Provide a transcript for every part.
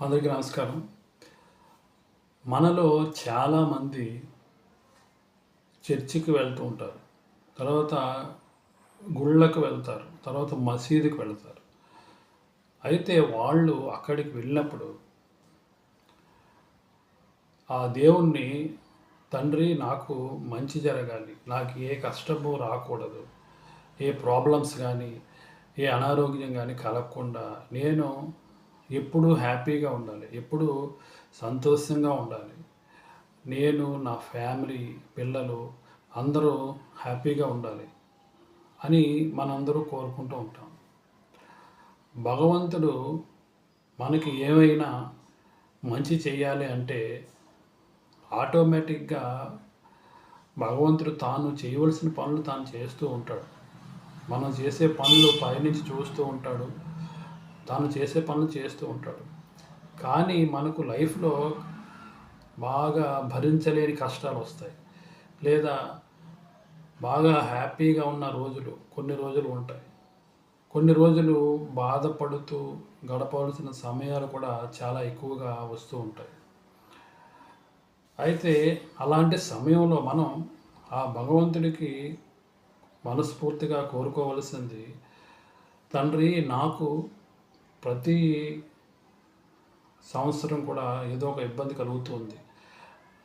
అందరికీ నమస్కారం. మనలో చాలామంది చర్చికి వెళ్తూ ఉంటారు. తర్వాత గుళ్ళకు వెళ్తారు. తర్వాత మసీదుకి వెళ్తారు. అయితే వాళ్ళు అక్కడికి వెళ్ళినప్పుడు ఆ దేవుణ్ణి తండ్రి నాకు మంచి జరగాలి. నాకు ఏ కష్టము రాకూడదు. ఏ ప్రాబ్లమ్స్ కానీ ఏ అనారోగ్యం కానీ కలగకుండా నేను ఎప్పుడూ హ్యాపీగా ఉండాలి ఎప్పుడూ సంతోషంగా ఉండాలి. నేను నా ఫ్యామిలీ పిల్లలు అందరూ హ్యాపీగా ఉండాలి అని మనందరూ కోరుకుంటూ ఉంటాం. భగవంతుడు మనకి ఏమైనా మంచి చేయాలి అంటే ఆటోమేటిక్గా భగవంతుడు తాను చేయవలసిన పనులు తాను చేస్తూ ఉంటాడు. మనం చేసే పనులు పైనుంచి చూస్తూ ఉంటాడు. తాను చేసే పనులు చేస్తూ ఉంటాడు. కానీ మనకు లైఫ్లో బాగా భరించలేని కష్టాలు వస్తాయి. లేదా బాగా హ్యాపీగా ఉన్న రోజులు కొన్ని రోజులు ఉంటాయి. కొన్ని రోజులు బాధపడుతూ గడపవలసిన సమయాలు కూడా చాలా ఎక్కువగా వస్తూ ఉంటాయి. అయితే అలాంటి సమయంలో మనం ఆ భగవంతుడికి మనస్ఫూర్తిగా కోరుకోవలసింది తండ్రి నాకు ప్రతి సంవత్సరం కూడా ఏదో ఒక ఇబ్బంది కలుగుతుంది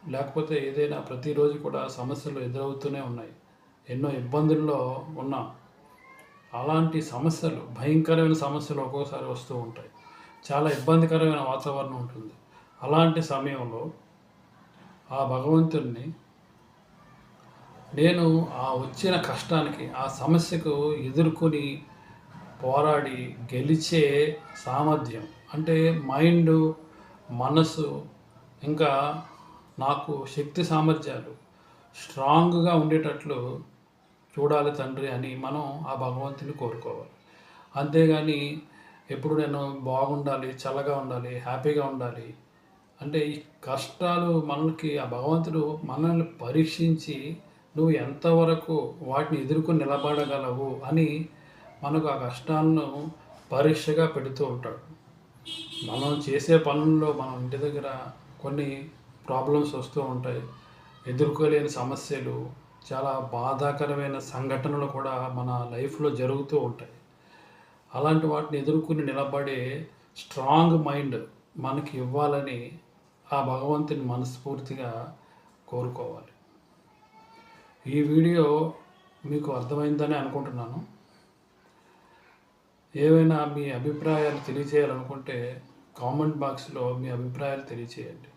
లేకపోతే ఏదైనా ప్రతిరోజు కూడా సమస్యలు ఎదురవుతూనే ఉన్నాయి. ఎన్నో ఇబ్బందుల్లో ఉన్నాం. అలాంటి సమస్యలు భయంకరమైన సమస్యలు ఒక్కోసారి వస్తూ ఉంటాయి. చాలా ఇబ్బందికరమైన వాతావరణం ఉంటుంది. అలాంటి సమయంలో ఆ భగవంతుడిని నేను ఆ వచ్చిన కష్టానికి ఆ సమస్యకు ఎదుర్కొని పోరాడి గెలిచే సామర్థ్యం. అంటే మైండ్ మనసు ఇంకా నాకు శక్తి సామర్థ్యాలు స్ట్రాంగ్గా ఉండేటట్లు చూడాలి తండ్రి అని మనం ఆ భగవంతుని కోరుకోవాలి. అంతేగాని ఎప్పుడు నేను బాగుండాలి చల్లగా ఉండాలి హ్యాపీగా ఉండాలి అంటే ఈ కష్టాలు మనకి ఆ భగవంతుడు మనల్ని పరీక్షించి నువ్వు ఎంతవరకు వాటిని ఎదుర్కొని నిలబడగలవు అని మనకు ఆ కష్టాలను పరీక్షగా పెడుతూ ఉంటాడు. మనం చేసే పనుల్లో మనం ఇంటి దగ్గర కొన్ని ప్రాబ్లమ్స్ వస్తూ ఉంటాయి. ఎదుర్కోలేని సమస్యలు చాలా బాధాకరమైన సంఘటనలు కూడా మన లైఫ్లో జరుగుతూ ఉంటాయి. అలాంటి వాటిని ఎదుర్కొని నిలబడే స్ట్రాంగ్ మైండ్ మనకి ఇవ్వాలని ఆ భగవంతుని మనస్ఫూర్తిగా కోరుకోవాలి. ఈ వీడియో మీకు అర్థమైందని అనుకుంటున్నాను. ఏవైనా మీ అభిప్రాయాలు తెలియచేయాలనుకుంటే కామెంట్ బాక్స్లో మీ అభిప్రాయాలు తెలియచేయండి